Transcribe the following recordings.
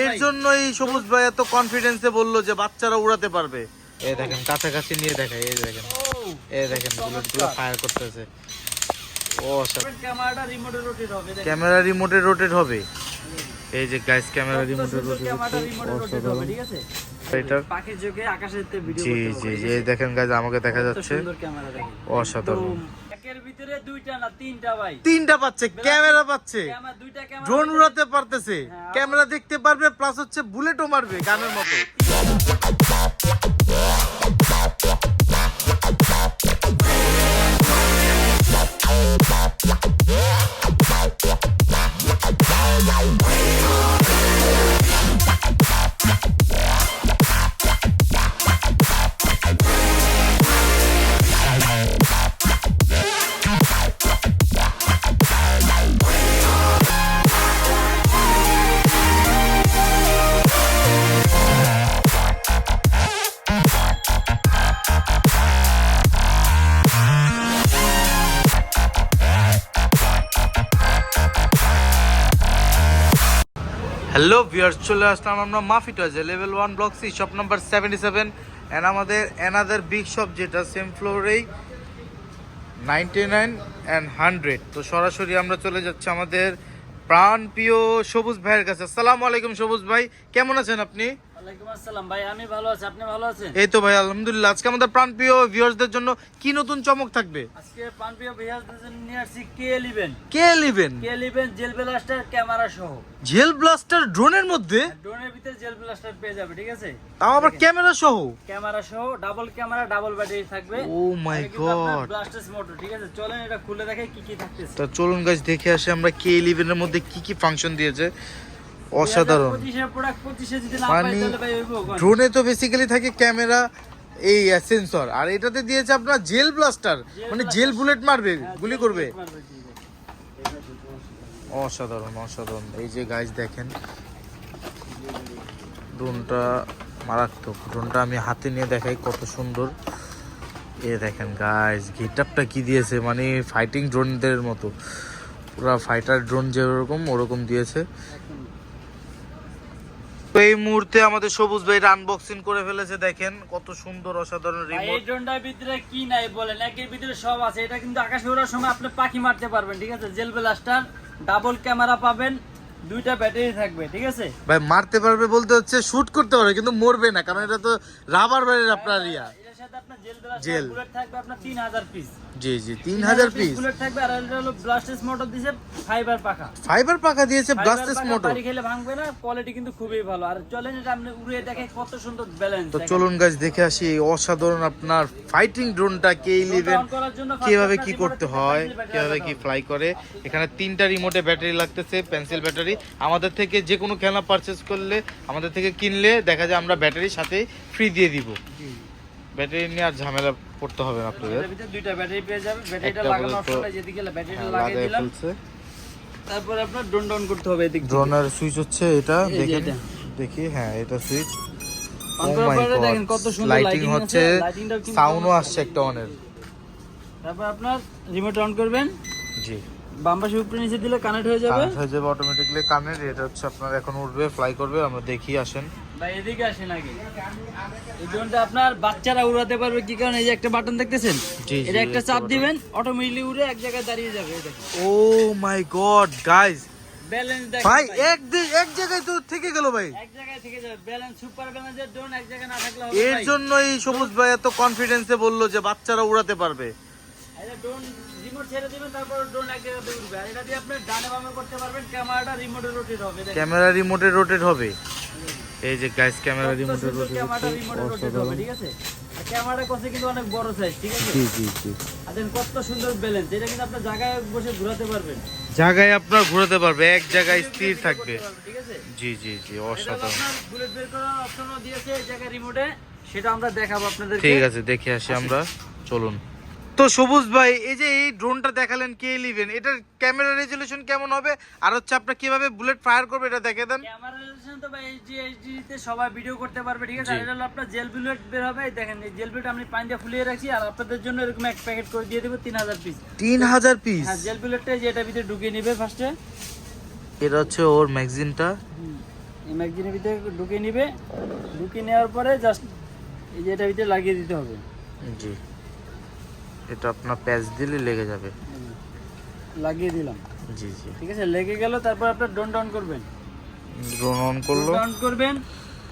এর। জন্যই সবুজ ভাই এত কনফিডেন্সে বলল যে বাচ্চারা উড়াতে পারবে। এই দেখেন কাছাকাছি নিয়ে এই দেখেন। ও এই দেখেন বুলেটগুলো ফায়ার করতেছে। ও দেখেন। ক্যামেরা রিমোটে রোটেট হবে। এই যে গাইস ক্যামেরা রিমোটে রোটেট ক্যামেরাটা হবে ঠিক আছে? এটা পাখির চোখে আকাশের ভিডিও জি জি জি এই দেখেন গাইস আমাকে দেখা যাচ্ছে। দেখেন। অসাধারণ। একের ভিতরে দুইটা না তিনটা ভাই তিনটা পাচ্ছে ক্যামেরা পাচ্ছে। ড্রোন উড়াতে পারতেছে। হ্যাঁ, ক্যামেরা দেখতে পারবে প্লাস হচ্ছে বুলেটও মারবে গানের মতো। হ্যালো ভিউয়ার্স, চলে আসলাম আমরা মাফি টয়েজে level one block C shop number seventy seven and আমাদের অ্যানাদার বিগ শপ যেটা সেম ফ্লোরেই নাইনটি নাইন অ্যান্ড হান্ড্রেড তো সরাসরি আমরা চলে যাচ্ছি আমাদের প্রাণ প্রিয় সবুজ ভাইয়ের কাছে। আসসালামু আলাইকুম সবুজ ভাই, কেমন আছেন আপনি? ওয়ালাইকুম আসসালাম। ভাই আমি ভালো আছি। আপনি ভালো আছেন? এই তো ভাই আলহামদুলিল্লাহ। আজকে আমাদের প্রাণ ভিউয়ার্সদের জন্য কি নতুন চমক থাকবে? আজকে পানপ্রিয় ভিউয়ারদের জন্য নিয়ে আসছি কে লিবেন কে লিবেন কে লিবেন জেল ব্লাস্টার ক্যামেরা সহ জেল ব্লাস্টার ড্রোনের মধ্যে ড্রোনের ভিতরে জেল ব্লাস্টার পেয়ে যাবে ঠিক আছে? তাও আবার ক্যামেরা সহ? ক্যামেরা সহ ডাবল ক্যামেরা ডাবল ব্যাটারি থাকবে. ব্লাস্টার্স মোটর ঠিক আছে? চলেন এটা খুলে দেখে কি কি থাকতেছে। তা চলুন গাছ দেখে আসে আমরা কে ইলেভেনের মধ্যে কি কি ফাংশন দিয়েছে। অসাধারণ। মানে? ড্রোনে তো বেসিক্যালি থাকে ক্যামেরা এই সেন্সর আর এটাতে দিয়েছে আপনার জেল ব্লাস্টার মানে জেল বুলেট মারবে হ্যাঁ, গুলি করবে। অসাধারণ অসাধারণ। এই যে গাইজ দেখেন। ড্রোনটা মারাত্মক। ড্রোনটা আমি হাতে নিয়ে দেখাই কত সুন্দর। এ দেখেন গাইজ গেটআপটা কি দিয়েছে? মানে ফাইটিং ড্রোনদের মতো। পুরো ফাইটার ড্রোন যেরকম ওরকম দিয়েছে। তো এই মুহূর্তে আমাদের সবুজ ভাই আনবক্সিং করে ফেলেছে দেখেন কত সুন্দর অসাধারণ এই ড্রোনটার ভিতরে কি নাই বলেন? একের ভিতরে সব আছে। এটা কিন্তু আকাশে ওড়ার সময় আপনি পাখি মারতে পারবেন ঠিক আছে? জেল ব্লাস্টার ডাবল ক্যামেরা পাবেন দুইটা ব্যাটারি থাকবে ঠিক আছে? ভাই মারতে পারবে বলতে হচ্ছে শুট করতে পারবে কিন্তু মরবে না কারণ এটা তো রাবার ব্যারের আপনার ইয়া। আপনার জেল জেল। বুলেট থাকবে আপনার 3000 পিস জি জি তিন হাজার পিস বুলেট থাকবে আর এটা হলো ব্লাস্টেস মোটর দিছে ফাইবার পাখা ফাইবার পাকা দিয়েছে ব্লাস্টেস মোটর বাড়ি খেলে ভাঙবে না কোয়ালিটি কিন্তু খুবই ভালো। আর চলেন এটা আপনি উড়িয়ে দেখে কত সুন্দর ব্যালেন্স তো চলুন গাছ দেখে আসি এই অসাধারণ আপনার ফাইটিং ড্রোনটা কে ইলেভেন কীভাবে কি করতে হয় কীভাবে কি ফ্লাই করে। এখানে তিনটা রিমোটে ব্যাটারি লাগতেছে পেন্সিল ব্যাটারি আমাদের থেকে যে কোনো খেলনা পারচেজ করলে আমাদের থেকে কিনলে দেখা যায় আমরা ব্যাটারির সাথে ফ্রি দিয়ে দিব। ব্যাটারি নিয়ে আর ঝামেলা পড়তে হবে না আপনাদের। দুইটা ব্যাটারি পেয়ে যাবে ব্যাটারিটা একটা লাগানো আপাতত- অপশনটা যেদিকে ব্যাটারিটা হ্যাঁ, লাগিয়ে দিলাম তারপর আপনার ডোন ডাউন করতে হবে এদিক। ড্রোনের সুইচ হচ্ছে এটা দেখেন। দেখি হ্যাঁ এটা সুইচ গড দেখেন কত সুন্দর লাইটিং হচ্ছে সাউন্ডও আসছে একটা অনের তারপর আপনার রিমোট অন করবেন। জি। বাম পাশে উপরে নিচে দিলে কানেক্ট হয়ে যাবে। হয়ে যাবে অটোমেটিকলি কানের এটা হচ্ছে আপনার এখন উঠবে ফ্লাই করবে আমরা দেখি আসেন। ভাই এদিকে আসেন আগে। এই ড্রোনটা আপনার বাচ্চারা উড়াতে পারবে কি কারণে? এই যে একটা বাটন দেখতেছেন? এটা একটা চাপ। দিবেন অটোমেটিকলি উড়ে এক জায়গায় দাঁড়িয়ে যাবে oh my god guys balance ভাই ভাই। এক এক জায়গায় তো থেকে গেল ভাই। এক জায়গায় থেকে যাবে। ব্যালেন্স সুপার ব্যালেন্সের ড্রোন এক জায়গায় না থাকলে হবে এর। জন্যই সবুজ ভাই এত কনফিডেন্সে বলল যে বাচ্চারা উড়াতে পারবে। এটা ড্রোন রিমোট ছেড়ে দিবেন তারপর ড্রোন এক জায়গাতে উঠবে আর এটা দিয়ে আপনি ডানে বামে করতে পারবেন ক্যামেরাটা রিমোটে রোটেট হবে ক্যামেরা রিমোটে রোটেট হবে। এই যে গাইস ক্যামেরা কত রিমোটে সুন্দর রোটেট ক্যামেরাটা রিমোটে রোটেট হবে ঠিক আছে? আর ক্যামেরাটা কসে কিন্তু অনেক বড় সাইজ ঠিক আছে? জি জি জি। আর কত সুন্দর ব্যালেন্স এটা কিন্তু আপনি জায়গায় বসে ঘোরাতে পারবেন। জায়গায় আপনার ঘোরাতে পারবে এক জায়গায় স্থির থাকবে। ঠিক আছে? জি জি জি অসাধারণ। বুলেট বের করার অপশনও দিয়েছে এই জায়গায় রিমোটে সেটা আমরা দেখাবো আপনাদের ঠিক আছে দেখে আসি। আমরা। চলুন। তো সবুজ ভাই এই যে এই ড্রোনটা দেখালেন কে ইলেভেন এটার ক্যামেরা রেজলিউশন কেমন হবে? আর হচ্ছে আপনার কীভাবে বুলেট ফায়ার করবে এটা দেখে দেন। ক্যামেরা তো ভাই এইচডি এইচডি তে সবাই ভিডিও করতে পারবে ঠিক আছে? আর এটা হলো আপনার জেল বুলেট বের হবে। এই দেখেন এই জেল বুলেট আমি পানি দিয়ে ফুলিয়ে রাখছি আর আপনাদের জন্য এরকম এক প্যাকেট করে দিয়ে দেবো তিন হাজার পিস তিন হাজার পিস হ্যাঁ জেল বুলেটটা যে এটা ভিতরে ঢুকিয়ে নিবে ফার্স্টে এটা হচ্ছে ওর ম্যাগজিনটা এই ম্যাগজিনের ভিতরে ঢুকে নিবে। ঢুকে নেওয়ার পরে জাস্ট এই যে এটার ভিতরে লাগিয়ে দিতে হবে। জি। এটা আপনার প্যাচ দিলে লেগে যাবে। লাগিয়ে দিলাম। জি জি। ঠিক আছে লেগে গেল তারপর আপনার ডন ডাউন করবেন। ড্রোন অন করল। অন করবেন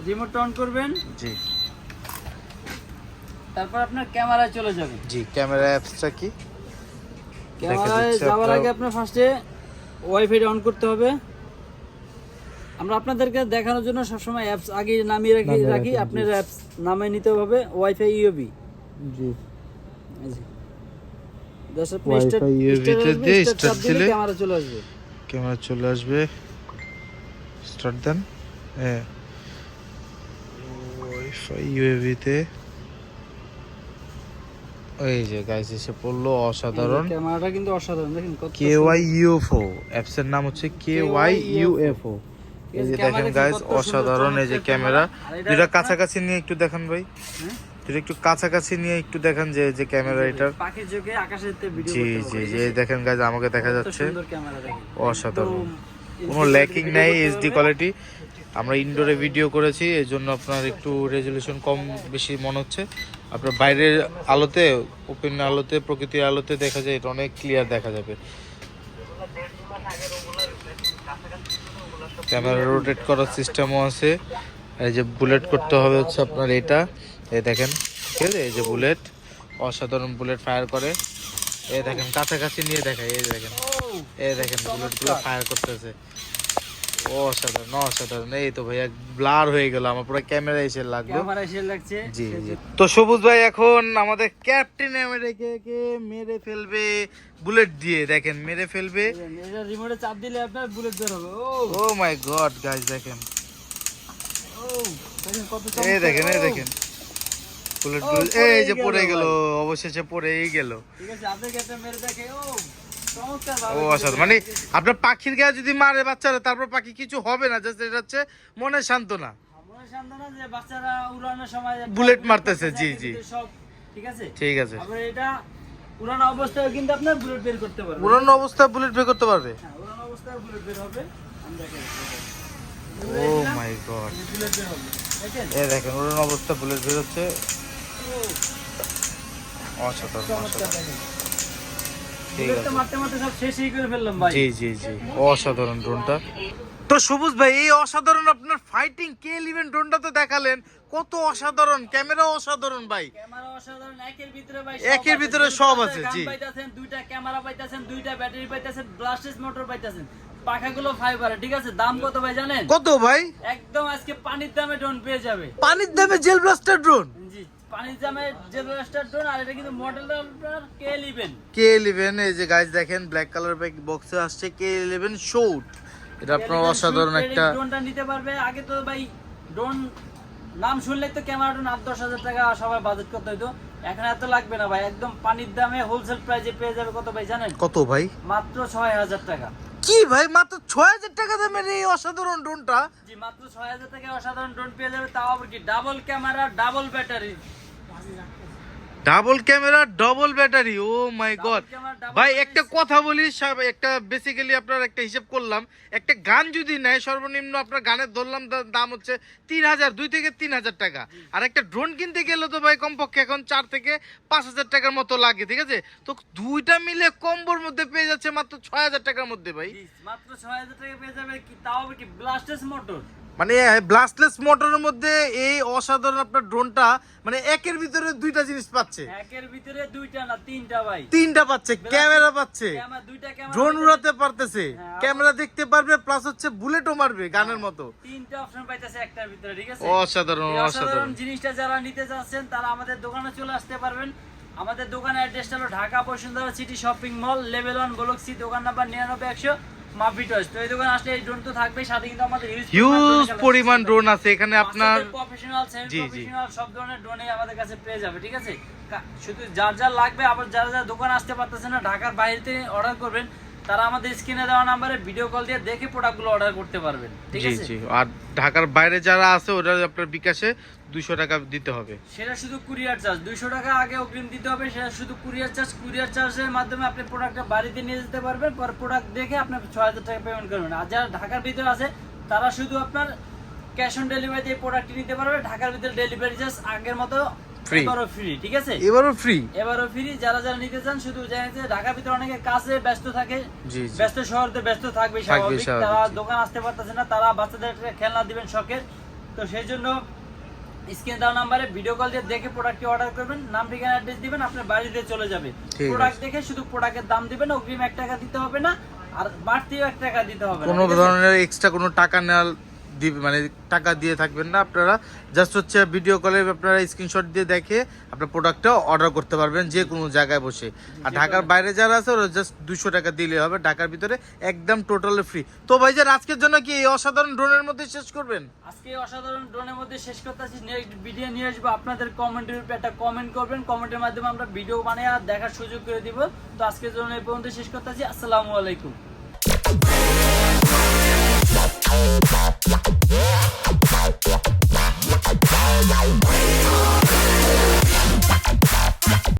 রিমোট অন করবেন। জি। তারপর আপনার ক্যামেরায় চলে যাবেন জি ক্যামেরা অ্যাপসটা কি? ক্যামেরায় যাওয়ার আগে আপনার ফার্স্টে ওয়াইফাইটা অন করতে হবে। আমরা আপনাদেরকে দেখানোর জন্য সবসময় অ্যাপস আগে নামিয়ে রাখি রাখি। আপনার অ্যাপস নামিয়ে নিতে হবে ওয়াইফাই ইউবি জি। জাস্ট আপনি দিয়ে দিলে- ক্যামেরা চলে আসবে। ক্যামেরা চলে আসবে। স্টার্ট দেন। হ্যাঁ ওয়াইফাই ইউএভিতে এই যে গাইস এসে পড়ল অসাধারণ। ক্যামেরাটা কিন্তু অসাধারণ দেখেন কত কে ওয়াই ইউএফও অ্যাপস এর নাম হচ্ছে কে ওয়াই ইউএফও এই যে দেখেন গাইস অসাধারণ এই যে ক্যামেরা ক্যামেরা। দুটা কাছাকাছি নিয়ে একটু দেখান ভাই। হ্যাঁ? দুটো একটু কাছাকাছি নিয়ে একটু দেখান যে যে ক্যামেরা এটার। পাখির চোখে আকাশের তে ভিডিও জি জি জি এই দেখেন গাইস আমাকে দেখা যাচ্ছে। সুন্দর ক্যামেরা দেখেন। অসাধারণ। কোনো ল্যাকিং নাই এইচডি কোয়ালিটি আমরা ইনডোরে ভিডিও করেছি এই জন্য আপনার একটু রেজলিউশন কম বেশি মনে হচ্ছে। আপনার বাইরের আলোতে ওপেন আলোতে প্রকৃতির আলোতে দেখা যায় এটা অনেক ক্লিয়ার দেখা যাবে। ক্যামেরা রোটেট করার সিস্টেমও আছে। এই যে বুলেট করতে হবে হচ্ছে আপনার এটা। এই দেখেন ঠিক আছে? এই যে বুলেট অসাধারণ বুলেট ফায়ার করে। এই দেখেন কাছাকাছি নিয়ে দেখায় এই দেখেন। এই দেখেন বুলেটগুলো ফায়ার করতেছে। অসাধারণ অসাধারণ। এই তো ভাইয়া ব্লার হয়ে গেল। আমার পুরো ক্যামেরা এসে লাগল। লাগছে। জি জি। তো সবুজ ভাই এখন আমাদের ক্যাপ্টেন আমেরিকাকে মেরে ফেলবে বুলেট দিয়ে। দেখেন মেরে ফেলবে। এটা রিমোটে চাপ দিলে আপনার বুলেট বের হবে। ও। মাই গড গাইস দেখেন। ও কত এই দেখেন এই দেখেন। বুলেট বুলেট এই যে পড়ে গেল অবশেষে পড়েই গেল। ঠিক আছে আপনাকে একটা মেরে দেখে ও মানে আপনার পাখির গায়ে যদি মারে বাচ্চারা তারপর পাখি কিছু হবে না জাস্ট এটা হচ্ছে মনের সান্ত্বনা। মনে সান্ত্বনা যে বাচ্চারা উড়ানোর সময় বুলেট মারতেছে, জি, জি। সব ঠিক আছে? ঠিক আছে। আবার এটা উড়ানো অবস্থায় কিন্তু আপনার বুলেট বের করতে পারবে। অবস্থায় বুলেট বের করতে পারবে? হ্যাঁ উড়ানো অবস্থায় বুলেট বের হবে। আমি ও মাই গড হবে। দেখেন? অবস্থায় বুলেট বের হচ্ছে। অসাধারণ চমৎকার অসাধারণ দেখেন। ঠিক আছে। মারতে মারতে সব শেষই করে ফেললাম ভাই। জি জি জি। অসাধারণ ড্রোনটা। তো সবুজ ভাই এই অসাধারণ আপনার ফাইটিং কে ড্রোনটা তো দেখালেন। কত অসাধারণ ক্যামেরা অসাধারণ ভাই। ক্যামেরা অসাধারণ একের ভিতরে ভাই একের ভিতরে সব আছে, জি। দুইটা ক্যামেরা পাইতাছেন দুইটা ব্যাটারি পাইতাছেন ব্লাস্টেজ মোটর পাইতাছেন। পাখাগুলো ফাইবারে ঠিক আছে? দাম কত ভাই জানেন? কত ভাই? একদম আজকে পানির দামে ড্রোন পেয়ে যাবে। পানির দামে জেল ব্লাস্টার ড্রোন? পানির দামে যে ব্লাস্টার ড্রোন আর এটা কিন্তু মডেলটা আপনার কে লিবেন কে ইলেভেন এই যে গাইজ দেখেন ব্ল্যাক কালার বক্সে আসছে কে ইলেভেন শোট এটা আপনার অসাধারণ একটা ড্রোনটা নিতে পারবে। আগে তো ভাই ড্রোন নাম শুনলে তো ক্যামেরা ড্রোন আট দশ হাজার টাকা সবাই বাজেট করতে হইতো। এখন এত লাগবে না ভাই একদম পানির দামে হোলসেল প্রাইসে পেয়ে যাবে কত ভাই জানেন? কত ভাই? মাত্র ছয় হাজার টাকা। কি ভাই মাত্র ছয় হাজার টাকা দামের এই অসাধারণ ড্রোনটা জি মাত্র ছয় হাজার টাকা অসাধারণ ড্রোন পেয়ে যাবে। তাও আবার কি double camera double battery double camera double battery oh my god ভাই একটা কথা বলি সব- একটা বেসিক্যালি আপনার একটা হিসাব করলাম একটা গান যদি নেয় সর্বনিম্ন আপনার গানের ধরলাম দাম হচ্ছে তিন হাজার দুই থেকে তিন হাজার টাকা। আর একটা ড্রোন কিনতে গেলে তো ভাই কমপক্ষে এখন চার থেকে পাঁচ হাজার টাকার মতো লাগে ঠিক আছে? তো দুইটা মিলে কম্বোর মধ্যে পেয়ে যাচ্ছে মাত্র ছয় হাজার টাকার মধ্যে ভাই। মাত্র ছয় হাজার টাকা পেয়ে যাবে কি তাও কি ব্লাস্টেস মোটর মানে ব্লাস্টলেস মোটরের মধ্যে এই অসাধারণ আপনার ড্রোনটা মানে একের ভিতরে দুইটা জিনিস পাচ্ছে। একের ভিতরে দুইটা না তিনটা ভাই। তিনটা পাচ্ছে ক্যামেরা পাচ্ছে। ড্রোন উড়াতে পারতেছে। হ্যাঁ, ক্যামেরা দেখতে পারবে প্লাস হচ্ছে বুলেটও মারবে গানের মতো। তিনটা অপশন পাইতেছে একটার ভিতরে ঠিক আছে? অসাধারণ অসাধারণ জিনিসটা যারা নিতে চাচ্ছেন তারা আমাদের দোকানে চলে আসতে পারবেন। আমাদের দোকানের অ্যাড্রেসটা হলো Dhaka Bashundhara city shopping mall level one block C দোকান নাম্বার নিরানব্বই একশো। মাফি তো এই দোকানে আসলে এই ড্রোন তো থাকবেই সাথে কিন্তু আমাদের হিউজ পরিমাণ ড্রোন আছে এখানে আপনার প্রফেশনাল সেমি জি, জি। প্রফেশনাল সব ধরনের ড্রোনই আমাদের কাছে পেয়ে যাবে ঠিক আছে? শুধু যার যার লাগবে আবার যারা যারা দোকানে আসতে পারতেছে না ঢাকার বাইরে অর্ডার করবেন তারা আমাদের স্ক্রিনে দেওয়া নাম্বারে ভিডিও কল দিয়ে দেখে প্রোডাক্টগুলো অর্ডার করতে পারবেন ঠিক আছে? আর ঢাকার বাইরে যারা আছে ওরা আপনার বিকাশে দুশো টাকা দিতে হবে। সেটা শুধু কুরিয়ার চার্জ দুইশো টাকা আগে অগ্রিম দিতে হবে সেটা শুধু কুরিয়ার চার্জ কুরিয়ার চার্জের মাধ্যমে আপনি প্রোডাক্টটা বাড়িতে নিয়ে যেতে পারবেন পর প্রোডাক্ট দেখে আপনি ছয় হাজার টাকা পেমেন্ট করবেন। আর যারা ঢাকার ভিতরে আছে তারা শুধু আপনার ক্যাশ অন ডেলিভারিতে এই প্রোডাক্টটি নিতে পারবে। ঢাকার ভিতরে ডেলিভারি চার্জ আগের মতো। এবারও ফ্রি ঠিক আছে? এবারও ফ্রি এবারও ফ্রি যারা যারা নিতে চান শুধু জানেন যে ঢাকার ভিতরে অনেকে কাছে ব্যস্ত থাকে। ব্যস্ত শহরতে ব্যস্ত থাকবে স্বাভাবিক, তারা দোকান আসতে পারতেছে না তারা বাচ্চাদের খেলনা দিবেন শখের। তো সেই জন্য স্ক্রিন দেওয়া নাম্বারে ভিডিও কল দিয়ে দেখে প্রোডাক্টটি অর্ডার করবেন। নাম ঠিকানা অ্যাড্রেস দিবেন আপনার বাড়িতে চলে যাবে। প্রোডাক্ট দেখে শুধু প্রোডাক্টের দাম দিবেন অগ্রিম এক টাকা দিতে হবে না আর বাড়তিও এক টাকা দিতে হবে না। কোনো ধরনের এক্সট্রা কোনো টাকা নেওয়ার মানে টাকা দিয়ে থাকবেন না। আপনারা জাস্ট হচ্ছে ভিডিও কলে আপনারা স্ক্রিনশট দিয়ে দেখে আপনার প্রোডাক্টটা অর্ডার করতে পারবেন যে কোনো জায়গায় বসে। আর ঢাকার বাইরে যারা আছে ওরা জাস্ট দুশো টাকা দিলে হবে। ঢাকার ভিতরে একদম টোটালি ফ্রি তো ভাইজান আজকের জন্য কি এই অসাধারণ ড্রোনের মধ্যে শেষ করবেন? আজকে অসাধারণ ড্রোনের মধ্যে শেষ করতে করতেছি নেক্সট ভিডিও নিয়ে আসব। আপনাদের কমেন্টের উপরে একটা কমেন্ট করবেন। কমেন্টের মাধ্যমে আমরা ভিডিও বানিয়ে আর দেখার সুযোগ করে দিব। তো আজকের জন্য এই পর্যন্ত শেষ করতেছি আসসালামু আলাইকুম। Wait